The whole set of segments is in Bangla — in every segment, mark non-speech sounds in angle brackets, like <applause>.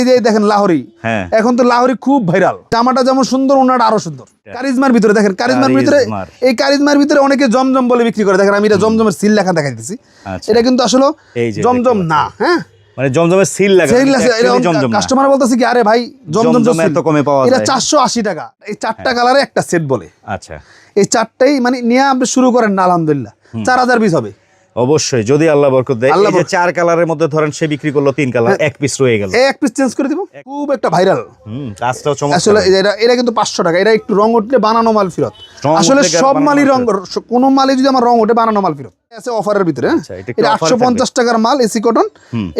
এই দেখেন লাহোরি। হ্যাঁ। এখন তো লাহোরি খুব ভাইরাল। জামাটা যেমন সুন্দর ওনাটা আরও সুন্দর। কারিজমার ভিতরে দেখেন কারিজমার ভিতরে এই কারিজমার ভিতরে অনেকে জমজম বলে বিক্রি করে। দেখেন আমি এটা জমজমের সিল লেখা দেখাই দিচ্ছি আচ্ছা। এটা কিন্তু আসলে জমজম না হ্যাঁ? মানে জমজমের সিল লাগা জমজম কাস্টমার বলতেছে কি আরে ভাই জমজম জমজম এত কমে পাওয়া এটা যায়। হ্যাঁ। চারশো আশি টাকা। এই চারটা কালারে একটা সেট বলে। আচ্ছা। এই চারটাই মানে নিয়ে আপনি শুরু করেন না আলহামদুলিল্লাহ। চার হাজার পিস হবে। অবশ্যই যদি আল্লাহ বরকত দেয় এই যে চার কালারের মধ্যে ধরেন সে বিক্রি করল তিন কালার এক পিস রয়ে গেল। এক পিস চেঞ্জ করে দিব খুব একটা ভাইরাল হুম কাজটাও চমৎকার। আসলে এটা এটা কিন্তু পাঁচশো টাকা এটা একটু রং উঠলে বানানো মাল ফিরত। আসলে সব মালই মাল রং কোন মালই যদি আমার রং ওঠে বানানো মাল ফিরত। আছে অফারের ভিতরে হ্যাঁ? আচ্ছা, এটা একটু এটা offer আটশো পঞ্চাশ টাকার মাল এসি কটন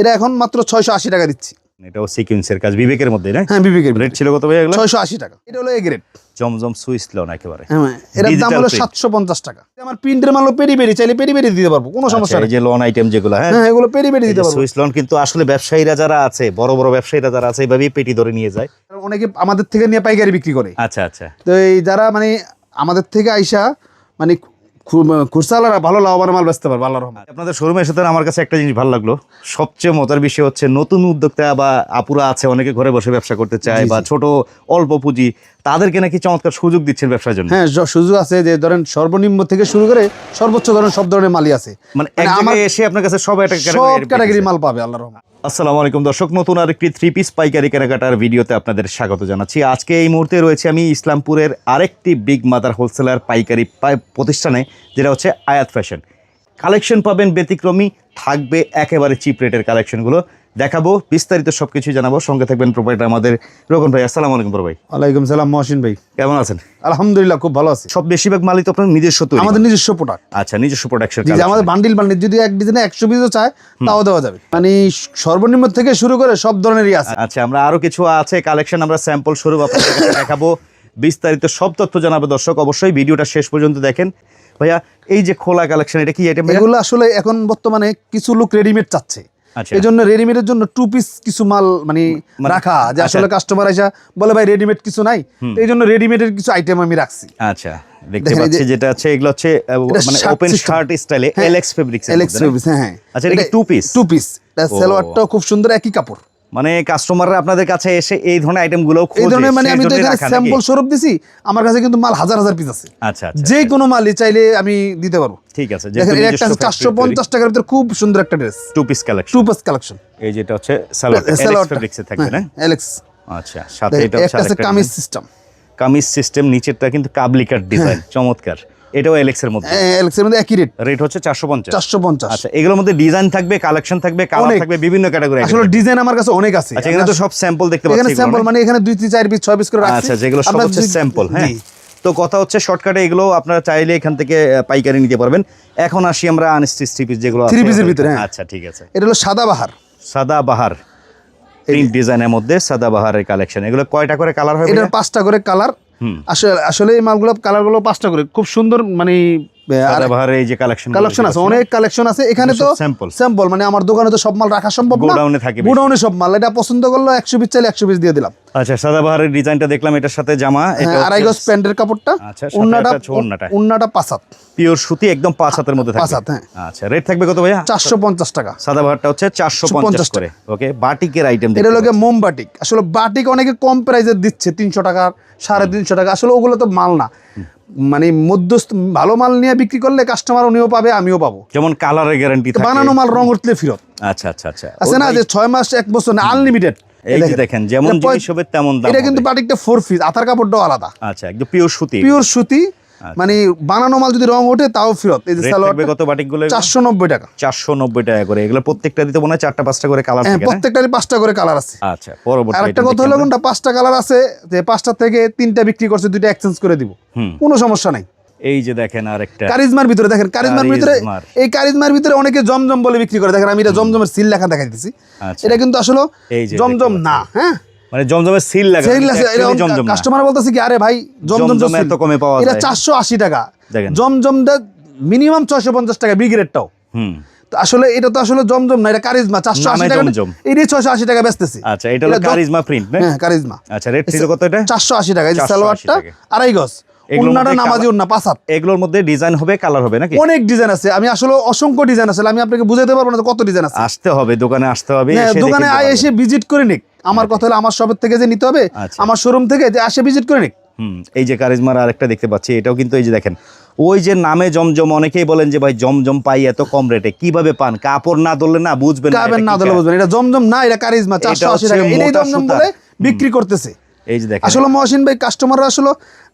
এটা এখন মাত্র ছয়শো আশি টাকা দিচ্ছি। এটাও সিকুয়েন্সের কাজ বিবেকের মধ্যে না? হ্যাঁ বিবেকের রেট ছিল কত ভাই এগুলো? ছয়শো আশি টাকা। এটা হলো A grade Zamzam Swiss lawn একেবারে। হ্যাঁ এটার দাম হলো print। সাতশো পঞ্চাশ টাকা। আমার প্রিন্টের মাল পেরি পেরি চাইলে পেরি পেরি দিতে পারব কোনো সমস্যা আচ্ছা, নেই যে লোন আইটেম যেগুলো হ্যাঁ? হ্যাঁ এগুলো পেরি পেরি দিতে পারব। সুইস লোন কিন্তু আসলে ব্যবসায়ীরা যারা আছে বড় বড় ব্যবসায়ীরা যারা আছে এইভাবেই পেটি ধরে নিয়ে যায়। অনেকে আমাদের থেকে নিয়ে পাইকারি বিক্রি করে। আচ্ছা আচ্ছা। তো এই যারা মানে আমাদের থেকে আইসা মানে খুচরালারা ভালো লাভবান মাল বেচতে পারবে আল্লাহ রহমান আপনাদের শোরুমে এসে আমার কাছে একটা জিনিস ভালো লাগল। সবচেয়ে মজার বিষয় হচ্ছে নতুন উদ্যোক্তা বা আপুরা আছে অনেকে ঘরে বসে ব্যবসা করতে চায় বা ছোট অল্প পুঁজি তাদেরকে নাকি চমৎকার সুযোগ দিচ্ছেন ব্যবসার জন্য? হ্যাঁ সুযোগ আছে যে ধরেন সর্বনিম্ন থেকে শুরু করে সর্বোচ্চ ধরনের সব ধরনের মালই আছে। মানে আমার এসে আপনার কাছে সব একটা সব ক্যাটাগরি মাল পাবে আল্লাহ রহমান আসসালামু আলাইকুম দর্শক, নতুন আরেকটি থ্রি পিস পাইকারি কেনাকাটার ভিডিওতে আপনাদের স্বাগত জানাচ্ছি। আজকে এই মুহূর্তে রয়েছে আমি ইসলামপুরের আরেকটি বিগ মাদার হোলসেলার পাইকারি প্রতিষ্ঠানে, যেটা হচ্ছে আয়াত ফ্যাশন কালেকশন পাবেন ব্যতিক্রমী, থাকবে একেবারে চিপ রেটের কালেকশনগুলো দেখাবো বিস্তারিত সবকিছু জানাব। সঙ্গে থাকবেন প্রোপাইটার আমাদের রোকন ভাই। আসসালামু আলাইকুম বড় ভাই ওয়ালাইকুম সালাম মহসিন ভাই। কেমন আছেন? আলহামদুলিল্লাহ খুব ভালো আছে। সব বেশিরভাগ মালই তো আপনার নিজস্ব তৈরি। আমাদের নিজস্ব প্রোডাক্ট আচ্ছা নিজস্ব প্রোডাকশন জি আমাদের বান্ডিল বান্ডিল যদি এক ডিজাইনে একশো পিসও চায় তাও দেওয়া যাবে। মানে সর্বনিম্ন থেকে শুরু করে সব ধরনেরই আছে। আচ্ছা আমরা আরও কিছু আছে কালেকশন আমরা স্যাম্পল স্বরূপ আপনাদের দেখাবো। বিস্তারিত সব তথ্য জানাব দর্শক অবশ্যই ভিডিওটা শেষ পর্যন্ত দেখেন। ভাইয়া এই যে খোলা কালেকশন এটা কি আইটেম এগুলো আসলে এখন বর্তমানে কিছু লোক রেডিমেড চাচ্ছে। এই জন্য রেডিমেডের জন্য টু পিস কিছু মাল মানে রাখা যে আচ্ছা। আসলে কাস্টমার আসা বলে ভাই রেডিমেড কিছু নাই। এই জন্য রেডিমেডের কিছু আইটেম আমি রাখছি। আচ্ছা দেখতে পাচ্ছি যেটা আছে এগুলো হচ্ছে আহ, মানে ওপেন শার্ট স্টাইলে হ্যাঁ। এলএক্স ফেব্রিক্স হ্যাঁ হ্যাঁ। আচ্ছা, এটা two piece? টু পিস সালোয়ারটাও খুব সুন্দর একই কাপড়। মানে কাস্টমাররা আপনাদের কাছে এসে এই ধরনের আইটেমগুলো এই ধরনের মানে আমি তো এখানে স্যাম্পল স্বরূপ দিছি আমার কাছে কিন্তু মাল হাজার হাজার পিস আছে। আচ্ছা আচ্ছা যে কোনো মালই চাইলে আমি দিতে পারব। ঠিক আছে দেখেন একটা চারশো পঞ্চাশ টাকার ভিতরে খুব সুন্দর একটা dress two piece collection two piece collection এই যেটা হচ্ছে সালোয়ার ফেব্রিক্সে থাকবে না? এলেক্স আচ্ছা সাথে এটা হচ্ছে কামিজ সিস্টেম কামিজ সিস্টেম নিচেরটা কিন্তু কাবলিকার ডিজাইন হ্যাঁ। চমৎকার। এটাও এলএক্স এর মধ্যে। এলেক্সের মধ্যে একই রেট রেট হচ্ছে চারশো পঞ্চাশ। চারশো পঞ্চাশ। আচ্ছা এগুলোর মধ্যে ডিজাইন থাকবে কালেকশন থাকবে কালার থাকবে বিভিন্ন ক্যাটাগরি আসলে ডিজাইন আমার কাছে অনেক আছে। আচ্ছা এখানে তো সব স্যাম্পল দেখতে এখানে স্যাম্পল মানে এখানে দুই তিন চার পিস ছয় পিস করে রাখছি। আচ্ছা যেগুলো সব হচ্ছে স্যাম্পল হ্যাঁ। তো কথা হচ্ছে শর্টকাটে এগুলো আপনারা চাইলে এখান থেকে পাইকারি নিতে পারবেন। এখন আসি আমরা আনস্টিচ থ্রি পিস যেগুলো piece ভিতরে, হ্যাঁ। আচ্ছা ঠিক আছে। এটা হলো সাদা বাহার। সাদা বাহার। প্রিন্ট ডিজাইনের মধ্যে সাদা বাহারের কালেকশন এগুলো কয়টা করে কালার হবে এটার পাঁচটা করে কালার। আসলে আসলে এই মালগুলো কালারগুলো পাঁচটা করে। খুব সুন্দর মানে এই যে কালেকশন কালেকশন আছে অনেক কালেকশন আছে। এখানে তো স্যাম্পল স্যাম্পল মানে আমার দোকানে তো সব মাল রাখা সম্ভব না। গোডাউনে থাকে গোডাউনে সব মাল। এটা পছন্দ করল একশো পিস চাইলে একশো পিস দিয়ে দিলাম। আচ্ছা সাদা বাহারের ডিজাইনটা দেখলাম এটার সাথে জামা হ্যাঁ, আড়াই গজ প্যান্টের কাপড়টা আচ্ছা, উন্নাটা পাঁচাত। পিওর সুতি একদম পাঁচ হাতের মধ্যে পাঁচ হাত, হ্যাঁ। আচ্ছা রেট থাকবে কত ভাইয়া? চারশো পঞ্চাশ টাকা। সাদা বাহারটা হচ্ছে চারশো পঞ্চাশ 450 করে ওকে বাটিকের আইটেম এটা মোম বাটিক। আসলে বাটিক অনেকে কম প্রাইসে দিচ্ছে তিনশো টাকা সাড়ে তিনশো টাকা। আসলে ওগুলো তো মাল না। মানে মধ্যস্থ ভালো মাল নিয়ে বিক্রি করলে কাস্টমার উনিও পাবে আমিও পাবো। যেমন কালারের গ্যারান্টি বানানো মাল রং উঠলে ফিরত। আচ্ছা আচ্ছা আচ্ছা। আছে না যে ছয় মাস এক বছর না আনলিমিটেড এই যে দেখেন যেমন জিনিস হবে তেমন দাম এটা কিন্তু হবে। বাটিকটা ফোর পিস আথার কাপড়টাও আলাদা। আচ্ছা একদম পিওর সুতি। পিওর সুতি মানে বানানো মাল যদি রং ওঠে তাও ফিরত। এই যে সালোয়ার কত বাটিকগুলো চারশো নব্বই টাকা। চারশো নব্বই টাকা করে। এগুলো প্রত্যেকটা দিতে মনে হয় চারটা পাঁচটা করে কালার হ্যাঁ থাকে প্রত্যেকটারই পাঁচটা করে কালার আছে। আচ্ছা পরবর্তী আর একটা item কথা হলো কোনটা? পাঁচটা কালার আছে যে পাঁচটা থেকে তিনটা বিক্রি করছে দুইটা এক্সচেঞ্জ করে দিব। কোনো সমস্যা নাই। এই যে দেখেন আরেকটা। কারিজমার ভিতরে দেখেন কারিজমার ভিতরে এই কারিজমার ভিতরে অনেকে জমজম বলে বিক্রি করে। দেখেন আমি এটা জমজমের সিল লেখা দেখাই দিচ্ছি। এটা কিন্তু আসলে জমজম না হ্যাঁ? মানে জমজমের সিল লাগা সেল আছে actually কাস্টমার বলতেছে কি আরে ভাই জমজম তো এত কমে পাওয়া যায়। চারশো আশি টাকা। দেখেন। জমজমটা মিনিমাম ছয়শো পঞ্চাশ টাকা বিগ রেটটাও হুম। তো আসলে এটা তো আসলে জমজম না এটা কারিজমা টাকা এটাই ছয়শো আশি টাকা বেচতেছি। আচ্ছা এটা হলো কারিজমা প্রিন্ট হ্যাঁ কারিজমা। আচ্ছা রেট ছিল কত এটা? চারশো আশি টাকা এই সালোয়ারটা আড়াই গজ। এগুলোর নামাজি colour- উন্না এগুলোর মধ্যে ডিজাইন হবে কালার হবে নাকি? অনেক ডিজাইন আছে। আমি আসলে অসংখ্য ডিজাইন আছে আমি আপনাকে বুঝাতে পারব না কত ডিজাইন আছে। আসতে হবে দোকানে আসতে হবে হ্যাঁ, এসে দেখে দোকানে আয় এসে ভিজিট করে নিক। আমার কথা হলো আমার শপের থেকে যে নিতে হবে আচ্ছা। আমার শোরুম থেকে যে আসে ভিজিট করে নিক। হুম এই যে কারিজমার আরেকটা দেখতে পাচ্ছি এটাও কিন্তু এই যে দেখেন ওই যে নামে জমজম অনেকেই বলেন যে ভাই জমজম পাই এত কম রেটে কীভাবে পান? কাপড় না ধরলে না বুঝবেন না কি বুঝবেন এটা জমজম না এটা কারিজমা চারশো আশি টাকা। এটাই জমজম বলে বিক্রি করতেছে। এই যে দেখেন। আসলে মহসিন ভাই কাস্টমাররা আসলে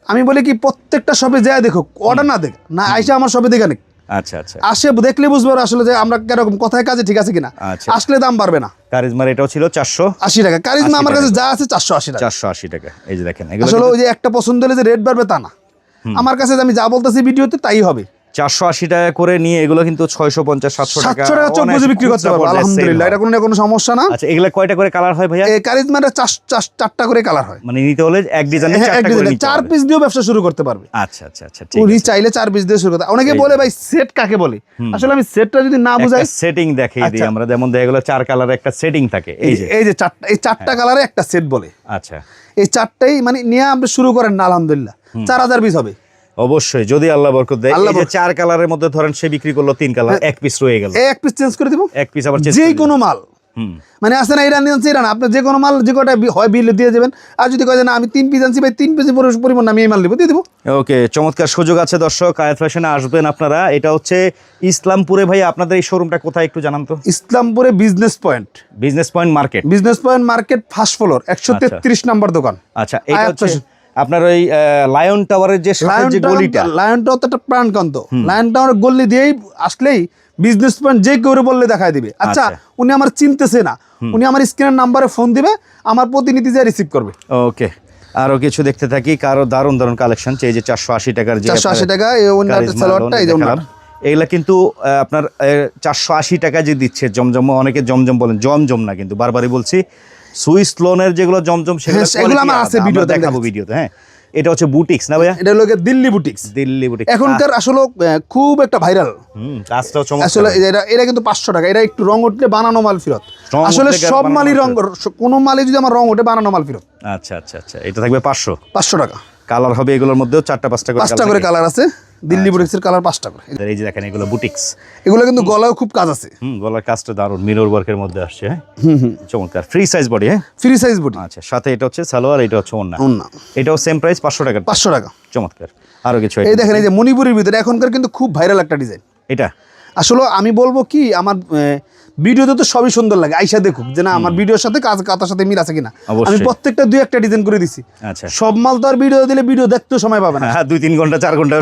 আমি বলি কি প্রত্যেকটা সবে যায় দেখো অর্ডার না দেখ না আইসে আমার সবে দেখে আচ্ছা আচ্ছা। আসে দেখলে বুঝবে আসলে যে আমরা কীরকম কথায় কাজে ঠিক আছে কিনা। আচ্ছা। আসলে দাম বাড়বে না। কারিজমার এটাও ছিল চারশো। আশি টাকা। কারিজমা 80 আমার কাছে যা আছে চারশো আশি টাকা। চারশো আশি টাকা। এই যে দেখেন আসলে ওই যে একটা পছন্দ হলে যে রেট বাড়বে তা না। আমার কাছে আমি যা বলতেছি ভিডিওতে তাই হবে। চারশো আশি টাকা করে নিয়ে এগুলো কিন্তু ছয়শো পঞ্চাশ সাতশো টাকা চোখ বিক্রি করতে পারব। আলহামদুলিল্লাহ এটা কোনো কোনো সমস্যা না। আচ্ছা এগুলা কয়টা করে কালার হয় ভাইয়া? কারিজমাটা চার চার- চারটা করে কালার হয়। মানে নিতে হলে এক ডিজাইনে হ্যাঁ, চার পিস দিয়েও ব্যবসা শুরু করতে পারবে। আচ্ছা আচ্ছা আচ্ছা উনি চাইলে চার পিস দিয়ে শুরু করতে অনেকে বলে ভাই সেট কাকে বলে? আসলে আমি সেটটা যদি না বুঝাই সেটিং দেখিয়ে দিই আচ্ছা। আমরা যেমন দেখা গেলো চার কালারের একটা সেটিং থাকে। এই যে। যে এই যে চারটা এই চারটা কালারে একটা সেট বলে। আচ্ছা। এই চারটাই মানে নিয়ে আপনি শুরু করেন না আলহামদুলিল্লাহ। চার হাজার পিস হবে। অবশ্যই যদি আল্লাহ বরকত দেয়। আল্লাহ এই যে চার কালারের মধ্যে ধরেন সে বিক্রি করল তিন কালার এক পিস রয়ে গেল। এক পিস চেঞ্জ করে দিব? এক পিস আবার যে কোনো মাল। মানে আসে না ইরান আনছে ইরান। আপনি যে কোনো মাল যে কটা হয় বিল দিয়ে যাবেন আর যদি কয় না আমি তিন পিস আনছি ভাই তিন পিস পরিমাণ আমি এই মাল দিব দিয়ে দিব। ওকে চমৎকার সুযোগ আছে দর্শক আয়াত ফ্যাশনে আসবেন আপনারা। এটা হচ্ছে ইসলামপুরে ভাই আপনাদের এই শোরুমটা কোথায় একটু জানান তো? ইসলামপুরে business point business point market business point market first floor একশো তেত্রিশ নাম্বার দোকান। আচ্ছা এটা হচ্ছে। আপনার ওই লায়ন টাওয়ারের যে যে গলিটা। লায়ন টাওয়ার তো একটা প্রাণকান্ত। লায়ন টাওয়ার গল্লি দিয়েই আসলেই বিজনেস পয়েন্ট যে কেউ বললে দেখায় দিবে। আচ্ছা আচ্ছা। উনি আমার চিনতেছে না। উনি আমার স্ক্রিনের নাম্বারে ফোন দিবে আমার প্রতিনিধি যে রিসিভ করবে। ওকে আরও কিছু দেখতে থাকি কারও দারুণ দারুণ কালেকশন এই যে চারশো আশি টাকার যে চারশো আশি টাকা এই ওনার সালোয়ারটা এই যে ওনার এগুলা কিন্তু আপনার চারশো আশি টাকা যে দিচ্ছে জমজম অনেকে জমজম বলেন জমজম না কিন্তু বারবারই বলছি সুইস লোনের যেগুলো জমজম সেগুলো হ্যাঁ, সেগুলো আমার আছে ভিডিওতে, আমি দেখাবো ভিডিওতে হ্যাঁ। এটা হচ্ছে বুটিক্স না ভাইয়া? এটা হলো দিল্লি বুটিক্স। দিল্লি বুটিক্স। এখনকার আসলে খুব একটা ভাইরাল হুম কাজটাও চমৎকার। আসলে এটা এটা কিন্তু পাঁচশো টাকা এটা একটু রং উঠলে বানানো মাল ফেরত। আসলে সব মালই মাল রং কোনো মালই যদি আমার রং ওঠে বানানো মাল ফেরত। আচ্ছা আচ্ছা আচ্ছা এটা থাকবে পাঁচশো। পাঁচশো টাকা। কালার হবে এগুলোর মধ্যেও চারটা পাঁচটা করে পাঁচটা করে কালার আছে। দিল্লি বুটিক্সের কালার পাঁচটা করে। এই যে দেখেন এগুলো বুটিক্স। এগুলো কিন্তু গলায় খুব কাজ আছে। হুম গলার কাজটা দারুণ। মিরর ওয়ার্কের মধ্যে আসছে হ্যাঁ? চমৎকার। ফ্রি সাইজ বডি হ্যাঁ? ফ্রি সাইজ বডি আচ্ছা সাথে এটা হচ্ছে সালোয়ার এটা হচ্ছে ওন্না ওন্না এটাও সেম প্রাইস পাঁচশো টাকা পাঁচশো টাকা। চমৎকার। আরও কিছু এই দেখেন এই যে মণিপুরের ভিতরে এখনকার কিন্তু খুব ভাইরাল একটা ডিজাইন এটা? আসলে আমি বলব কি আমার ভিডিওতে তো সবই সুন্দর লাগে আইসা দেখুক যে না আমার ভিডিওর সাথে কাজ কাতার সাথে মিল আছে কিনা। আমি প্রত্যেকটা দুই একটা ডিজাইন করে দিছি। আচ্ছা। সব মাল তো আর ভিডিও দিলে ভিডিও দেখতেও সময় পাবে না। হ্যাঁ দুই তিন ঘণ্টা চার ঘণ্টা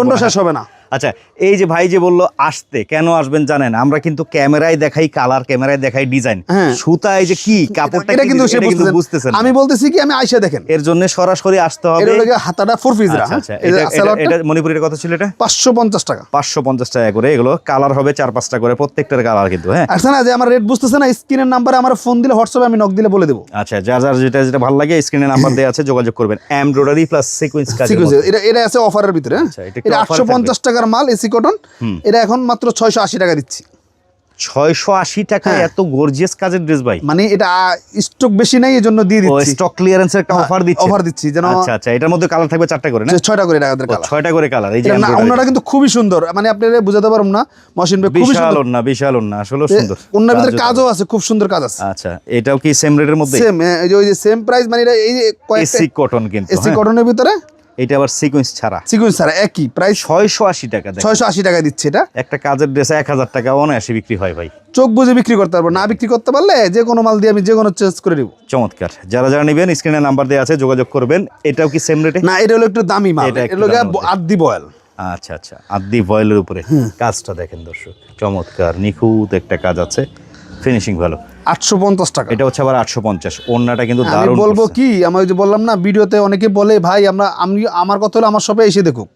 ঘণ্টা শেষ হবে না। আচ্ছা এই যে ভাই যে বলল আসতে কেন আসবেন জানেন? আমরা কিন্তু ক্যামেরায় দেখাই কালার ক্যামেরায় দেখাই ডিজাইন। হ্যাঁ। সুতায় যে কি কাপড়টা এটা কিন্তু সে বুঝতেছেন আমি বলতেছি কি আমি আইসা দেখেন। এর জন্য সরাসরি আসতে হবে। এটা হাতাটা ফোর পিস আচ্ছা আচ্ছা এটা- মণিপুরের কথা ছিল এটা? পাঁচশো পঞ্চাশ টাকা। পাঁচশো পঞ্চাশ টাকা করে এগুলো কালার হবে চার পাঁচটা করে প্রত্যেকটার কালার কিন্তু হ্যাঁ। আচ্ছা না যে আমার রেট বুঝতেছে না স্ক্রিনের নাম্বারে আমার ফোন দিলে হোয়াটসঅ্যাপে আমি নক দিলে বলে দেবো। আচ্ছা যা যার যেটা যেটা ভালো লাগে স্ক্রিনে নাম্বার দেওয়া আছে যোগাযোগ করবেন। এমব্রয়ডারি প্লাস সিকোয়েন্স কাজ এটা এটা আছে অফারের ভিতরে হ্যাঁ? আচ্ছা, এটা একটু এটা offer আটশো পঞ্চাশ টাকার মাল এসি কটন এটা এখন মাত্র ছয়শো আশি টাকা দিচ্ছি। ছয়শো আশি টাকায় হ্যাঁ। এত গর্জিয়াস কাজের ড্রেস ভাই। মানে এটা স্টক বেশি নাই এই জন্য দিয়ে দিচ্ছি। স্টক ক্লিয়ারেন্সের একটা অফার দিচ্ছে। offer দিচ্ছি, যেন- আচ্ছা আচ্ছা এটার মধ্যে কালার থাকবে চারটা করে না? ছয়টা করে ও, কালার ছয়টা করে কালার এই যে। ওনারা কিন্তু খুবই সুন্দর মানে আপনারা বুঝাতে পারব না মহসিন ভাই খুবই বিশাল সুন্দর। না বিশাল না আসলে সুন্দর। ওনার ভিতরে কাজও আছে খুব সুন্দর কাজ আছে। আচ্ছা এটাও কি সেম রেটের মধ্যে? সেম এই যে ওই যে সেম প্রাইস মানে এটা এই যে কয়েকটা এসি কটন কিন্তু এসি হ্যাঁ। কটনের ভিতরে এটা আবার সিকোয়েন্স ছাড়া। সিকুয়েন্স ছাড়া একই প্রাইস ছয়শো আশি টাকা ছয়শো আশি টাকা দিচ্ছে এটা। একটা কাজের ড্রেস এক হাজার টাকা অনায়াসে বিক্রি হয় ভাই। চোখ বুঝে বিক্রি করতে পারব না বিক্রি করতে পারলে যে কোনো মাল দিয়ে আমি যে কোনো চেঞ্জ করে দিব চমৎকার। যারা যারা নেবেন স্ক্রিনে নাম্বার দেওয়া আছে যোগাযোগ করবেন। এটাও কি সেম রেটে না এটা হলো একটু দামি মাল। এটা হলো আদি বয়েল। আচ্ছা আচ্ছা। আদি ভয়েলের উপরে। কাজটা দেখেন দর্শক। চমৎকার। নিখুঁত একটা কাজ আছে। ফিনিশিং ভালো। আটশো পঞ্চাশ টাকা। এটা হচ্ছে আবার আটশো পঞ্চাশ। ওড়নাটা কিন্তু দারুণ বলব কি আমি যে বললাম না ভিডিওতে অনেকে বলে ভাই আমরা আমি আমার কথা হলো আমার শপে এসে দেখুক।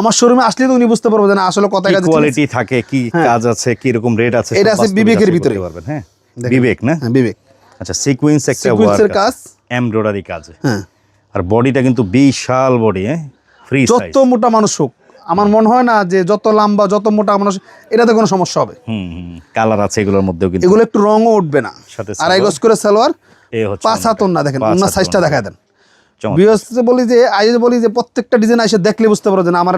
আমার শোরুমে আসলে তো উনি বুঝতে পারব যে না আসলে কথা কাজ কোয়ালিটি থাকে কি কাজ আছে কি রকম রেট আছে এটা আছে বিবেকের ভিতরে। পারবেন হ্যাঁ? বিবেক না? হ্যাঁ বিবেক। আচ্ছা সিকোয়েন্স একটা ওয়ার্ক কাজ। এমব্রয়ডারি কাজ। হ্যাঁ। আর বডিটা কিন্তু বিশাল বডি হ্যাঁ? ফ্রি সাইজ যত মোটা মানুষ হোক আমার মনে হয় না যে যত লম্বা যত মোটা মানুষ এটাতে কোনো সমস্যা হবে। কালার আছে এগুলোর মধ্যেও কিন্তু এগুলো একটু রঙও উঠবে না। সাথে আড়াই গজ করে সালোয়ার পাঁচ হাত। ওন্না দেখেন ওনার সাইজটা। দেখা দেন। চমৎকার। বিহসে বলি যে আজ বলি যে প্রত্যেকটা ডিজাইন এসে দেখলে বুঝতে পারো যে না আমার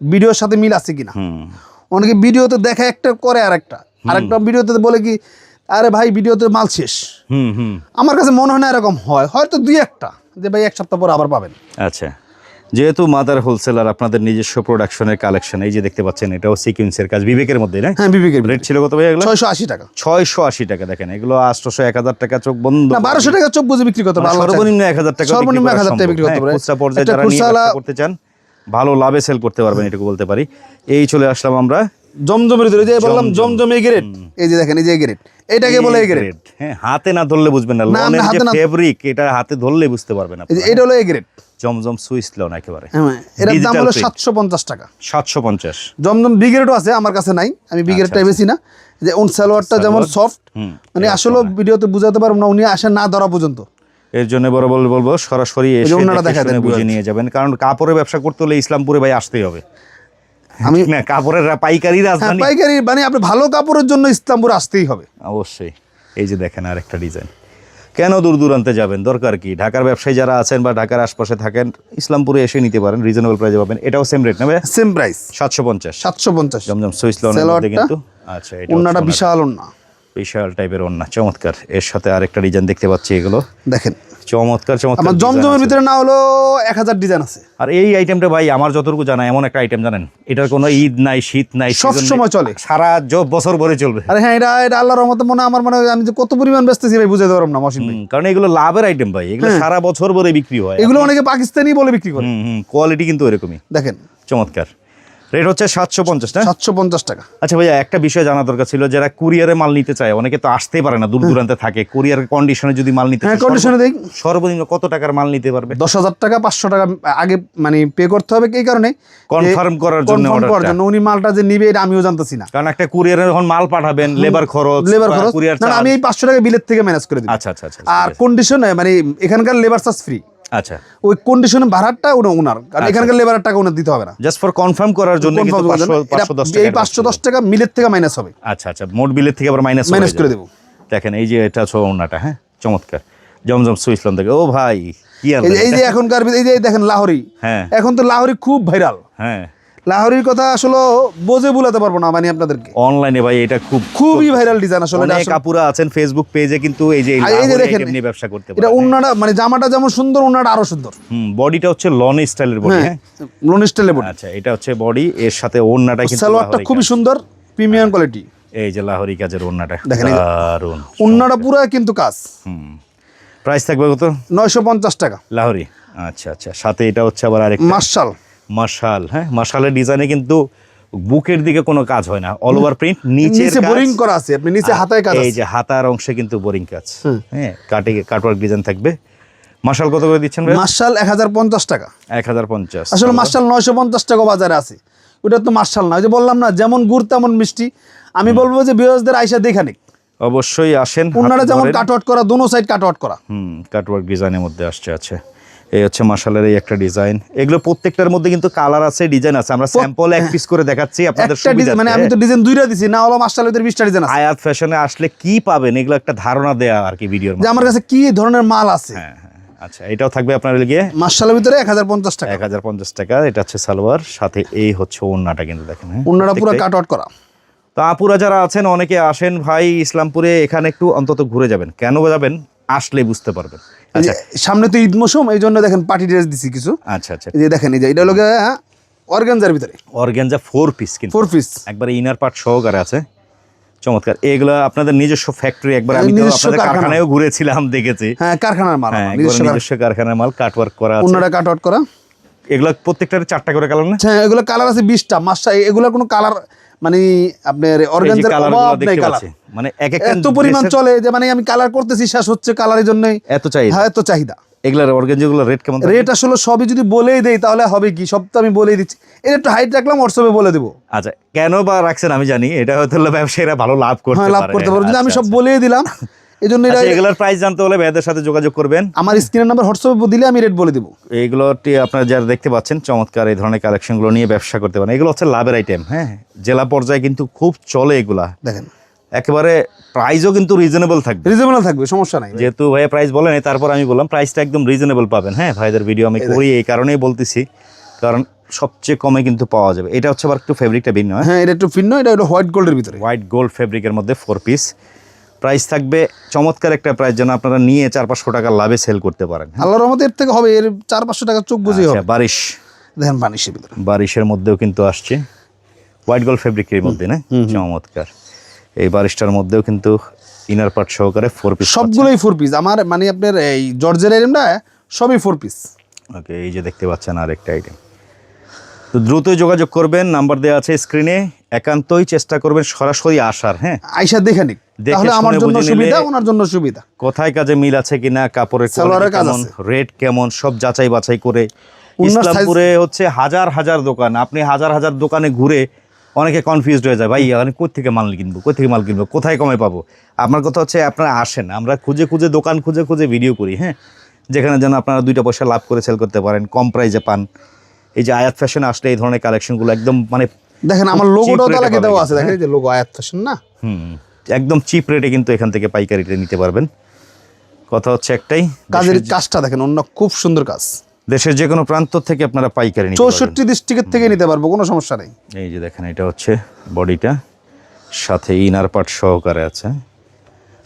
ভিডিওর সাথে মিল আছে কিনা। অনেকে ভিডিওতে দেখা একটা করে আর আরেকটা আরেকটা ভিডিওতে বলে কি আরে ভাই ভিডিওতে মাল শেষ। হুম হুম। আমার কাছে মনে হয় না এরকম হয়। হয়তো দুই একটা যে ভাই এক সপ্তাহ পর আবার পাবেন। আচ্ছা। যেহেতু মাদার হোলসেলার আপনাদের নিজস্ব প্রোডাকশনের কালেকশন এই যে দেখতে পাচ্ছেন এটাও সিকুয়েন্সের কাজ। বিবেকের মধ্যে না? হ্যাঁ বিবেকের রেট ছিল কত ভাই এগুলো? ছয়শো আশি টাকা। ছয়শো আশি টাকা দেখেন এগুলো আটশোশো এক হাজার টাকা চোখ বন্ধ। না বারোশো টাকা চোখ বুঝে বিক্রি করতে পারবে সর্বনিম্ন এক হাজার টাকা সর্বনিম্ন এক হাজার টাকা বিক্রি করতে পারে। খুচরা পর্যায়ে যারা নিয়ে করতে চান ভালো লাভে সেল করতে পারবেন এটুকু বলতে পারি। এই চলে আসলাম আমরা জমজমের ভিতরে যে বললাম জমজম। এই গ্রেড এই যে দেখেন এই যে গ্রেড এটাকে বলে এই গ্রেড গ্রেড হ্যাঁ হাতে না ধরলে বুঝবেন না। লনের যে ফেব্রিক এটা হাতে ধরলে বুঝতে পারবেন এটা হলো এই গ্রেড জমজম সুইস লন একেবারে। হ্যাঁ এটার দাম হলো print। সাতশো পঞ্চাশ টাকা। সাতশো পঞ্চাশ। জমজম বি গ্রেডও আছে আমার কাছে নাই। আমি বি গ্রেডটাই বেশি না। যে উন সালোয়ারটা যেমন সফট মানে আসলে ভিডিওতে বুঝাতে পারব না উনি আসেন না ধরা পর্যন্ত। এর জন্য বড় বল বলব সরাসরি এসে বুঝে নিয়ে যাবেন। কারণ কাপড়ের ব্যবসা করতে হলে ইসলামপুরে ভাই আসতেই হবে। আমি <laughs> না কাপড়ের পাইকারি হ্যাঁ, রাজধানী। পাইকারি মানে আপনি ভালো কাপড়ের জন্য ইসলামপুর আসতেই হবে। অবশ্যই। এই যে দেখেন আর একটা ডিজাইন। কেন দূর দূরান্তে যাবেন? দরকার কি? ঢাকার ব্যবসায়ী যারা আছেন বা ঢাকার আশপাশে থাকেন ইসলামপুরে এসে নিতে পারেন রিজনেবল প্রাইসে পাবেন। এটাও সেম রেট নেবে সেম প্রাইস সাতশো পঞ্চাশ। সাতশো পঞ্চাশ। জমজম সুইস লনের কিন্তু। আচ্ছা এটা বিশাল অন্য বিশাল টাইপের ওন্না চমৎকার। এর সাথে আরেকটা ডিজাইন দেখতে পাচ্ছি এগুলো। দেখেন চমৎকার চমৎকার আমার জমজমের ভিতরে না হলো এক হাজার ডিজাইন আছে। আর এই আইটেমটা ভাই আমার যতটুকু জানা এমন একটা আইটেম জানেন? এটার কোনো ঈদ নাই শীত নাই সব সময় চলে। সারা বছর ভরে চলবে। আরে হ্যাঁ এটা এটা আল্লাহর রহমতে মনে আমার মনে হয় আমি যে কত পরিমাণ বেচতেছি ভাই বুঝাতে পারব না মসিন ভাই। কারণ এগুলো লাভের আইটেম ভাই এগুলো সারা বছর ভরে বিক্রি হয়। এগুলো অনেকে পাকিস্তানি বলে বিক্রি করে। হুম কোয়ালিটি কিন্তু এরকমই দেখেন। চমৎকার। রেট হচ্ছে সাতশো পঞ্চাশ না? সাতশো পঞ্চাশ টাকা। আচ্ছা ভাইয়া একটা বিষয় জানা দরকার ছিল যারা কুরিয়ারে মাল নিতে চায় অনেকে তো আসতেই পারে না দূর দূরান্তে থাকে কুরিয়ার কন্ডিশনে যদি মাল নিতে হ্যাঁ কন্ডিশনে দেই সর্ব- সর্বনিম্ন কত টাকার মাল নিতে পারবে? দশ হাজার টাকা পাঁচশো টাকা আগে মানে পে করতে হবে এই কারণে। কনফার্ম করার জন্য করার জন্য। উনি মালটা যে নিবে এটা আমিও জানতেছি না। কারণ একটা কুরিয়ারে যখন মাল পাঠাবেন লেবার খরচ লেবার খরচ কুরিয়ার আমি এই পাঁচশো টাকা বিলের থেকে ম্যানেজ করে দিই আচ্ছা আচ্ছা আচ্ছা আর কন্ডিশনে মানে এখানকার লেবার চার্জ ফ্রি আচ্ছা। ওই কন্ডিশনে ভাড়াটা ওনা ওনার। কারণ এখানকার লেবারের টাকা ওনার দিতে হবে না। জাস্ট ফর কনফার্ম করার জন্য। পাঁচশো- দশ এই টাকা পাঁচশো দশ টাকা মিলের থেকে মাইনাস হবে। আচ্ছা আচ্ছা। মোট বিলের থেকে আবার মাইনাস মাইনাস করে দেবো। দেখেন এই যে এটা ছো ওনাটা হ্যাঁ? চমৎকার। জমজম সুইসলাম থেকে। ও ভাই এই যে- এই যে এখনকার এই যে দেখেন লাহোরি। হ্যাঁ। এখন তো লাহোরি খুব ভাইরাল হ্যাঁ। লাহোরির কথা আসলে বোঝে বলাতে পারব না মানে আপনাদেরকে। অনলাইনে ভাই এটা খুব খুবই ভাইরাল ডিজাইন আসলে এটা অনেক আপুরা আছেন ফেসবুক পেজে কিন্তু এই যে এই যে দেখেন, নিয়ে ব্যবসা করতে এটা পারে। উন্নাটা মানে জামাটা যেমন সুন্দর উন্নাটা আরও সুন্দর। হুম বডিটা হচ্ছে লন স্টাইলের বডি হ্যাঁ লোন স্টাইলে বডি আচ্ছা এটা হচ্ছে বডি এর সাথে ওড়নাটা কিন্তু সালোয়ারটা খুবই সুন্দর প্রিমিয়াম কোয়ালিটি এই যে লাহোরি কাজের ওড়নাটা দেখেন দারুণ উন্নাটা পুরো কিন্তু কাজ। হুম প্রাইস থাকবে কত? নয়শো পঞ্চাশ টাকা। লাহোরি আচ্ছা আচ্ছা সাথে এটা হচ্ছে আবার আরেক মার্শাল। মার্শাল হ্যাঁ? মার্শালের ডিজাইনে কিন্তু বুকের দিকে কোনো কাজ হয় না। অল ওভার প্রিন্ট নিচে বোরিং করা আছে আপনি নিচে হাতায় কাজ এই যে হাতার অংশে কিন্তু বোরিং কাজ। হ্যাঁ কাটে কাটওয়ার্ক ডিজাইন থাকবে। মার্শাল কত করে দিচ্ছেন ভাই মার্শাল এক হাজার পঞ্চাশ টাকা। এক হাজার পঞ্চাশ। আসলে মার্শাল নয়শো পঞ্চাশ টাকা বাজারে আছে। ওটা তো মার্শাল না ওই যে বললাম না যেমন গুড় তেমন মিষ্টি। আমি বলব যে বিরোধদের আইসা দেখা নিক। অবশ্যই আসেন হাতে যেমন ধরেন। কাটওয়াট করা দোনো সাইড কাটওয়াট করা। হুম কাটওয়ার্ক ডিজাইনের মধ্যে আসছে আছে। এই হচ্ছে মার্শালের এই একটা ডিজাইন। এগুলো প্রত্যেকটার মধ্যে কিন্তু কালার আছে ডিজাইন আছে। আমরা স্যাম্পল এক পিস করে দেখাচ্ছি আপনাদের মানে আমি তো ডিজাইন দুইটা দিছি না হলো মার্শাল ভিতরে বিশটা ডিজাইন আছে। আয়াত ফ্যাশনে আসলে কি পাবেন এগুলো একটা ধারণা দেয়া আর কি ভিডিওর যে আমার কাছে কি ধরনের মাল আছে। হ্যাঁ হ্যাঁ আচ্ছা এটাও থাকবে আপনার গিয়ে মার্শালের ভিতরে এক হাজার পঞ্চাশ টাকা। এক হাজার পঞ্চাশ টাকা এটা হচ্ছে সালোয়ার সাথে এই হচ্ছে ওড়নাটা কিন্তু দেখেন হ্যাঁ। উন্নাটা পুরো কাটওয়াট করা। তো আপুরা যারা আছেন অনেকে আসেন ভাই ইসলামপুরে এখানে একটু অন্তত ঘুরে যাবেন। কেন যাবেন? আসলে বুঝতে পারবেন। সামনে তো ঈদ মৌসুম এই জন্য দেখেন পার্টি ড্রেস দিছি কিছু। আচ্ছা আচ্ছা। এই যে দেখেন এই যে এটা লোকে অর্গানজার ভিতরে। অর্গ্যানজা ফোর পিস কিন্তু। ফোর পিস একবারে ইনার পার্ট সহকারে আছে। চমৎকার। এগুলো আপনাদের নিজস্ব ফ্যাক্টরি একবার আমি তো নিজস্ব আপনাদের কারখানায়ও ঘুরেছিলাম দেখেছি। হ্যাঁ কারখানার মাল হ্যাঁ নিজস্ব নিজস্ব কারখানার মাল কাটওয়ার্ক করা আছে। উন্নাটা কাটওয়াট করা। এগুলো প্রত্যেকটার চারটা করে কালার না? হ্যাঁ এগুলো কালার আছে বিশটা। মাসটা এগুলোর কোনো কালার মানে আপনার অর্গানজার অভাব নাই কালার মানে এক এক এত পরিমাণ চলে যে মানে আমি কালার করতেছি শেষ হচ্ছে কালারের জন্য এত চাই হ্যাঁ এত চাহিদা। এগুলার অর্গানজাগুলো রেট কেমন রেট আসলে সবই যদি বলেই দেই তাহলে হবে কি? সব তো আমি বলেই দিচ্ছি। এটা একটু হাইট রাখলাম হোয়াটসঅ্যাপে বলে দেবো। আচ্ছা কেন বা রাখছেন আমি জানি এটা হয়তো হলো ব্যবসায়ীরা ভালো লাভ করতে হ্যাঁ লাভ করতে পারব যদি আমি আচ্ছা, সব বলেই দিলাম এই জন্য আচ্ছা, এগুলোর প্রাইস জানতে হলে ভাইদের সাথে যোগাযোগ করবেন। আমার স্ক্রিনের নাম্বার হোয়াটসঅ্যাপে দিলে আমি রেট বলে দেবো। এইগুলোটি আপনারা যারা দেখতে পাচ্ছেন চমৎকার এই ধরনের কালেকশনগুলো নিয়ে ব্যবসা করতে পারেন। এগুলো হচ্ছে লাভের আইটেম হ্যাঁ? জেলা পর্যায়ে কিন্তু খুব চলে এগুলা। দেখেন। একেবারে প্রাইসও কিন্তু রিজনেবল থাকবে। রিজনেবল থাকবে সমস্যা নাই। যেহেতু ভাইয়া প্রাইস বলেন তারপর আমি বললাম প্রাইসটা একদম রিজনেবল পাবেন হ্যাঁ? ভাইদের ভিডিও আমি করি এই কারণেই বলতেছি। কারণ সবচেয়ে কমে কিন্তু পাওয়া যাবে। এটা হচ্ছে আবার একটু ফেব্রিকটা ভিন্ন হ্যাঁ? হ্যাঁ এটা একটু ভিন্ন এটা হলো হোয়াইট গোল্ডের ভিতরে। হোয়াইট গোল্ড ফেব্রিকের মধ্যে ফোর পিস প্রাইস থাকবে চমৎকার একটা প্রাইস যেন আপনারা নিয়ে চার পাঁচশো টাকার লাভে সেল করতে পারেন আল্লাহ রহমত এর থেকে হবে এর চার পাঁচশো টাকা চোখ বুঝেই আচ্ছা হবে। বারিশ। দেখেন বানিশের ভিতরে। বারিশের মধ্যেও কিন্তু আসছে। হোয়াইট গোল্ড ফেব্রিকের মধ্যে না? চমৎকার। এই বারিশটার মধ্যেও কিন্তু ইনার পার্ট সহকারে ফোর পিস সবগুলোই ফোর পিস আমার মানে আপনার এই জর্জের আইটেমটা সবই ফোর পিস ওকে এই যে দেখতে পাচ্ছেন আরেকটা আইটেম তো দ্রুত যোগাযোগ করবেন নাম্বার দেওয়া আছে স্ক্রিনে একান্তই চেষ্টা করবেন সরাসরি আসার হ্যাঁ? আইসা দেখে নিক তাহলে আমার জন্য সুবিধা ওনার জন্য সুবিধা। কোথায় কাজে মিল আছে কিনা কাপড়ের কেমন। রেট কেমন সব যাচাই বাছাই করে ইসলামপুরে হচ্ছে হাজার হাজার দোকান আপনি হাজার হাজার দোকানে ঘুরে অনেকে কনফিউজড হয়ে যায় ভাই আমি থেকে মাল কিনবো কোথ থেকে মাল কিনবো কোথায় কমে পাবো? আপনার কথা হচ্ছে আপনারা আসেন আমরা খুঁজে খুঁজে দোকান খুঁজে খুঁজে ভিডিও করি হ্যাঁ? যেখানে যেন আপনারা দুইটা পয়সা লাভ করে সেল করতে পারেন কম প্রাইজে পান। এই যে আয়াত ফ্যাশন আসলে এই ধরনের কালেকশনগুলো একদম মানে দেখেন আমার লোগোটাও দেওয়া আছে দেখেন এই যে লোগো আয়াত ফ্যাশন না? হুম একদম চিপ রেটে কিন্তু এখান থেকে পাইকারিতে নিতে পারবেন। কথা হচ্ছে একটাই কাজের কাজটা দেখেন অন্য খুব সুন্দর কাজ। দেশের যে কোনো প্রান্ত থেকে আপনারা পাইকারি চৌষট্টি ডিস্ট্রিক্টের থেকে নিতে পারব কোনো সমস্যা নেই। এই যে দেখেন এটা হচ্ছে বডিটা সাথে ইনার পার্ট সহকারে আছে।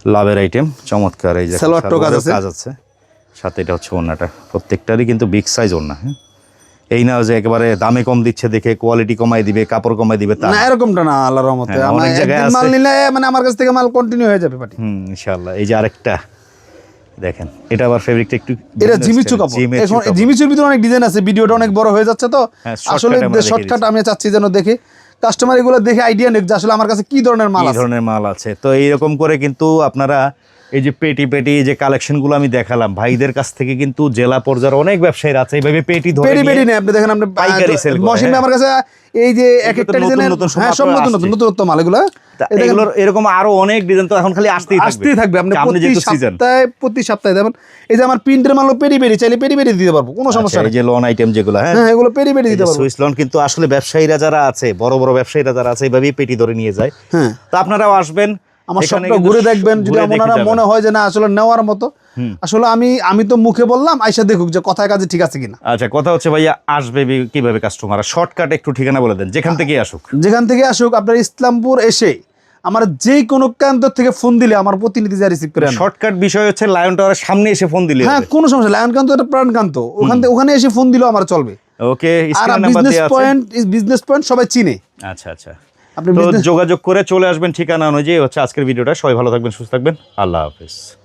লাভের আইটেম চমৎকার এই যে কাজ আছে। সাথে এটা হচ্ছে ওড়নাটা। প্রত্যেকটারই কিন্তু বিগ সাইজ ওড়না হ্যাঁ। এই না যে একেবারে দামে কম দিচ্ছে দেখে কোয়ালিটি কমাই দিবে কাপড় কমাই দিবে তা না এরকমটা না আল্লাহর রহমতে। হ্যাঁ, আমার মাল নিলে মানে আমার কাছ থেকে মাল কন্টিনিউ হয়ে যাবে পাটি। হুম ইনশাআল্লাহ। এই যে আরেকটা দেখেন এটা আবার ফেব্রিকটা একটু এটা জিমিচু কাপড়। এখন জিমিচুর ভিতরে অনেক ডিজাইন আছে ভিডিওটা অনেক বড় হয়ে যাচ্ছে তো। হ্যাঁ, আসলে শর্টকাট আমি চাচ্ছি যেন দেখে কাস্টমার এগুলো দেখে আইডিয়া নেক যে আসলে আমার কাছে কি ধরনের মাল কি আছে। ধরনের মাল আছে। তো এইরকম করে কিন্তু আপনারা এই যে পেটি পেটি যে কালেকশনগুলো আমি দেখালাম ভাইদের কাছ থেকে কিন্তু জেলা পর্যায়ের অনেক ব্যবসায়ীরা আছে এইভাবে পেটি ধরে নিয়ে- পেরি নেই আপনি দেখেন আপনি পাইকারি করে, মশিন হ্যাঁ। আমার কাছে এই যে এক এগুলো একটা নতুন ডিজাইনের নতুন হ্যাঁ সব নতুন নতুন আসছে। নতুনত্ব মাল এগুলো। দেখেন, এগুলোর এরকম আরও অনেক ডিজাইন তো এখন খালি আসতেই থাকবে আসতেই থাকবে। আপনি প্রতি সপ্তাহে প্রতি সপ্তাহে দেবেন এই যে আমার প্রিন্টের মাল পেরি পেরি চাইলে পেরি পেরি দিতে পারব কোনো সমস্যা আচ্ছা, এই নেই। যে লোন আইটেম যেগুলো হ্যাঁ। হ্যাঁ এগুলো পেরি পেরি দিতে পারব। সুইস লোন কিন্তু আসলে ব্যবসায়ীরা যারা আছে বড় বড় ব্যবসায়ীরা যারা আছে এইভাবেই পেটি ধরে নিয়ে যায়। হ্যাঁ। তো আপনারাও আসবেন আমার সবটা ঘুরে দেখবেন যদি ওনারা মনে হয় যে না আসলে নেওয়ার মতো। আসলে আমি আমি তো মুখে বললাম আইসা দেখুক যে কথায় কাজে ঠিক আছে কিনা। আচ্ছা কথা হচ্ছে ভাইয়া আসবে কীভাবে কাস্টমার শর্টকাট একটু ঠিকানা বলে দেন যেখান থেকে আসুক। যেখান থেকে আসুক আপনার ইসলামপুর এসে আমার যে কোনো কেন্দ্র থেকে ফোন দিলে আমার প্রতিনিধি যা রিসিভ করে শর্টকাট বিষয় হচ্ছে লায়ন টাওয়ারের সামনে এসে ফোন দিলে হ্যাঁ কোনো সমস্যা লায়ন কান্ত এটা প্রাণকান্ত ওখান থেকে ওখানে এসে ফোন দিলেও আমার চলবে। ওকে আর বিজনেস পয়েন্ট বিজনেস পয়েন্ট সবাই চিনে। আচ্ছা আচ্ছা। যোগাযোগ করে চলে আসবেন ঠিকানা অনুযায়ী। হচ্ছে আজকের ভিডিওটা। সবাই ভালো থাকবেন সুস্থ থাকবেন। আল্লাহ হাফেজ।